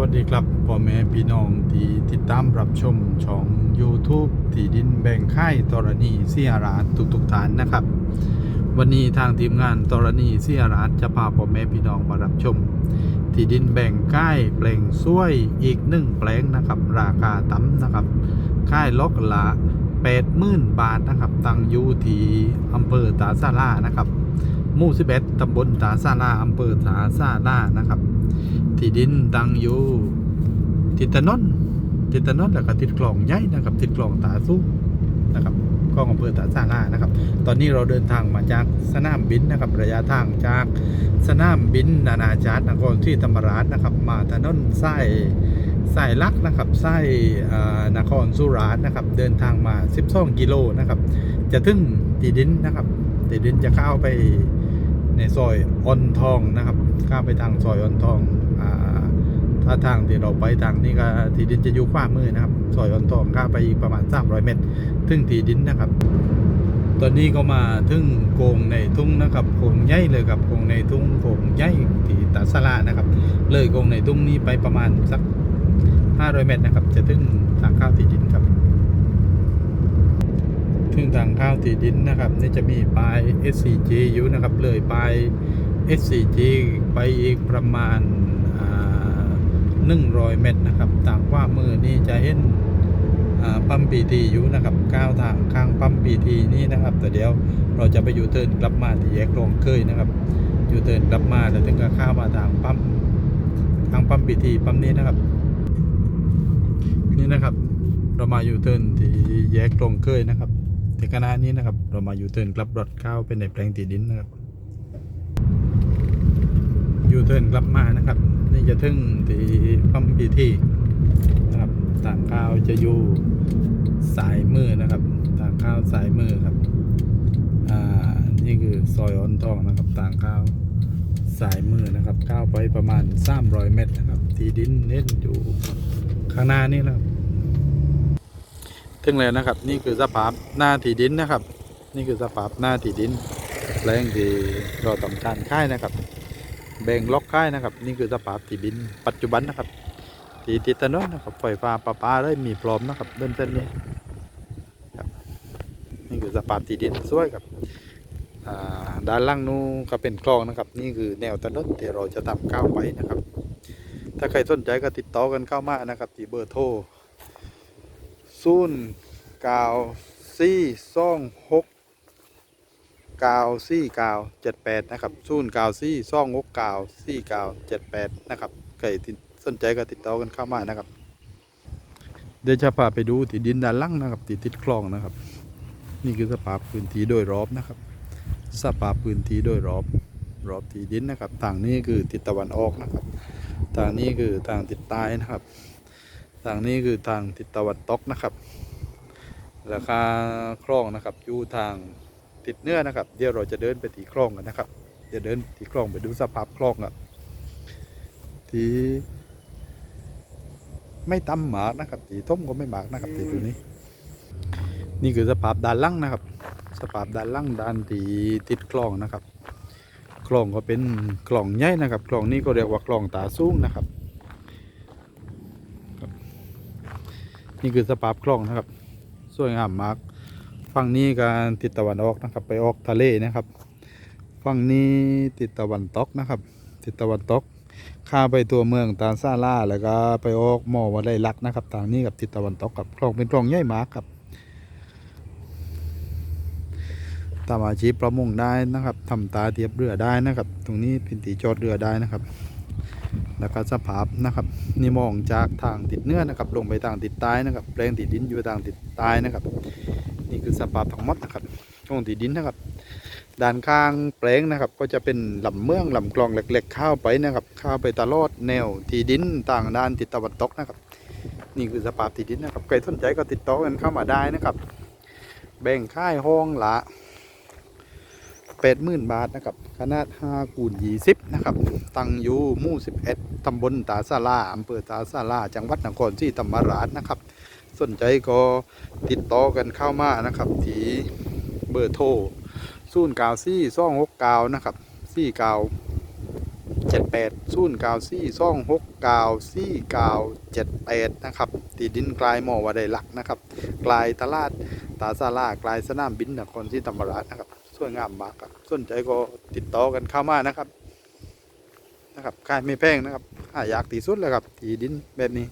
วัสดีครับพ่อแม่พี่น้องที่ติดตามรับชมช่อง YouTube ที่ดินแบ่งค่ายตรณีเสียราชทุกๆฐานนะครับ วันนี้ทางทีมงานตรณีเสียราชจะพาพ่อแม่พี่น้องมารับชม ที่ดินแบ่งค่ายแปลงซ้วยอีกหนึ่งแปลงนะครับ ราคาต่ำนะครับค่ายล็อกละ80,000บาทนะครับ ตั้งอยู่ที่อำเภอตาซาล่านะครับ หมู่11ตำบลตาซาล่าอำเภอตาซาล่านะครับ ที่ดินตั้งอยู่ทิศถนนทิศถนนแล้วก็ทิศคลองใหญ่นะครับทิศคลองตาสู้นะครับคลองอำเภอตาซาล่านะครับ ตอนนี้เราเดินทางมาจากสนามบินนะครับ ระยะทางจากสนามบินนานาชาตินครที่ธรรมราชนะครับ มาถนนไสายสายลักนะครับไสายเอ่อนครสุราษฎร์นะครับ เดินทางมา 12 กิโลนะครับ จะถึงที่ดินนะครับที่ดินจะเข้าไป ในซอยออนทองนะครับ ข้าไปทางซอยออนทองอ่าถ้าทางที่เราไปทางนี้ก็ที่ดินจะอยู่ขวามือนะครับซอยออนทองข้าไปอีกประมาณ 300 เมตร ถึงที่ดินนะครับ ตอนนี้ก็มาถึงโกงในทุ่งนะครับโกงใหญ่เลยครับโกงในทุ่งโกงใหญ่ที่ตาสลานะครับ เลยโกงในทุ่งนี้ไปประมาณสัก 500 เมตรนะครับ จะถึงทางเข้าที่ดินครับ ทางข้าวที่ดินนะครับ นี่จะมีป้าย SCG อยู่นะครับ เลยป้าย SCG ไปอีกประมาณอ่า100เมตรนะครับทางขวามือนี่จะเห็นปั๊มปีทีอยู่นะครับก้าวทางข้างปั๊มปีทีนี่นะครับ แต่เดี๋ยวเราจะไปอยู่เทิร์นกลับมาที่แยกคลงเคยนะครับ อยู่เทิร์นกลับมาแล้วถึงก็ข้ามมาทางปั๊มทางปั๊มปีทีปั๊มนี้นะครับ นี่นะครับ เรามาอยู่เทิร์นที่แยกคลงเคยนะครับ ที่คณะนี้นะครับ เรามาอยู่เทินกลับรถเข้าเป็นในแปลงที่ดินนะครับอยู่เทินกลับมานะครับ นี่จะถึงที่ปั๊มปีทีนะครับทางเข้าจะอยู่สายมือนะครับทางเข้าสายมือครับอ่านี่คือซอยอ่อนทองนะครับทางเข้าสายมือนะครับข้าวไปประมาณ300เมตรนะครับ ที่ดินเน้นอยู่ข้างหน้านี่นะครับ ถึงแล้วนะครับ นี่คือสภาพหน้าที่ดินนะครับ นี่คือสภาพหน้าที่ดินแปลงที่เราทำการค่ายนะครับ แบ่งล็อกค่ายนะครับ นี่คือสภาพที่ดินปัจจุบันนะครับที่ติดถนนนะครับไฟฟ้าประปาได้มีพร้อมนะครับเดินเส้นนี้ครับนี่คือสภาพที่ดินสวยครับด้านล่างนู้นก็เป็นคลองนะครับ นี่คือแนวถนนที่เราจะทำก้าวไปนะครับ ถ้าใครสนใจก็ติดต่อกันเข้ามานะครับที่เบอร์โทร ศูนย์เก้าสี่สองหกเก้าสี่เก้าเจ็ดแปดนะครับศูนย์เก้าสี่สองหกเก้าสี่เก้าเจ็ดแปดนะครับใครติดสนใจก็ติดต่อกันเข้ามานะครับ เดี๋ยวจะพาไปดูที่ดินด้านล่างนะครับที่ติดคลองนะครับ นี่คือสภาพพื้นที่โดยรอบนะครับ สภาพพื้นที่โดยรอบรอบที่ดินนะครับทางนี้คือทิศตะวันออกนะครับทางนี้คือทางทิศใต้นะครับ ทางนี้คือทางทิศตะวันตกนะครับ ราคาคลองนะครับอยู่ทางทิศเหนือนะครับ เดี๋ยวเราจะเดินไปที่คลองกันนะครับเดี๋ยวเดินที่คลองไปดูสภาพคลองครับที่ไม่ต่ำหมากนะครับตีต้มก็ไม่หมากนะครับตีตัวนี้ นี่คือสภาพด้านล่างนะครับ สภาพด้านล่างด้านตีติดคลองนะครับคลองก็เป็นคลองใหญ่นะครับคลองนี้ก็เรียกว่าคลองตาสูงนะครับ นี่คือสภาพคลองนะครับ สวยงามมากฝั่งนี้การติดตะวันออกนะครับ ไปออกทะเลนะครับฝั่งนี้ติดตะวันตกนะครับ ติดตะวันตกข้าไปตัวเมืองตาซาล่าแล้วก็ไปออกหมอวัดไรลักนะครับทางนี้กับทิศตะวันตกกับคลองเป็นคลองใหญ่มากครับทำอาชีพประมงได้นะครับทำตาเทียบเรือได้นะครับ ตรงนี้เป็นตีจอดเรือได้นะครับ แล้วก็สภาพนะครับนี่มองจากทางติดเนื้อนะครับ ลงไปทางติดใต้นะครับแปลงติดดินอยู่ทางติดใต้นะครับ นี่คือสภาพทั้งหมดนะครับช่องติดดินนะครับ ด้านข้างแปลงนะครับ ก็จะเป็นลำเมืองลำคลองเล็กๆเข้าไปนะครับเข้าไปตลอดแนวที่ดินต่างด้านทิศตะวันตกนะครับ นี่คือสภาพที่ดินนะครับใครสนใจก็ติดต่อกันเข้ามาได้นะครับ แบ่งค่ายห้องละ แปดหมื่นบาทนะครับขนาดห้าคูณยี่สิบนะครับตั้งอยู่หมู่สิบเอ็ดตำบลตาซาลาอำเภอตาซาลาจังหวัดนครศรีธรรมราชนะครับ สนใจก็ติดต่อกันเข้ามานะครับที่เบอร์โทรศูนย์เก้าสี่สองหกเก้านะครับสี่เก้าเจ็ดแปดศูนย์เก้าสี่สองหกเก้าสี่เก้าเจ็ดแปดนะครับตีดินกลายหมอว่าได้หลักนะครับกลายตลาด ตาซาลากลายสนามบินนครศรีธรรมราชนะครับสวยงามมากครับสนใจก็ติดต่อกันเข้ามานะครับนะครับขายไม่แพงนะครับหายากที่สุดเลยครับตีดินแบบนี้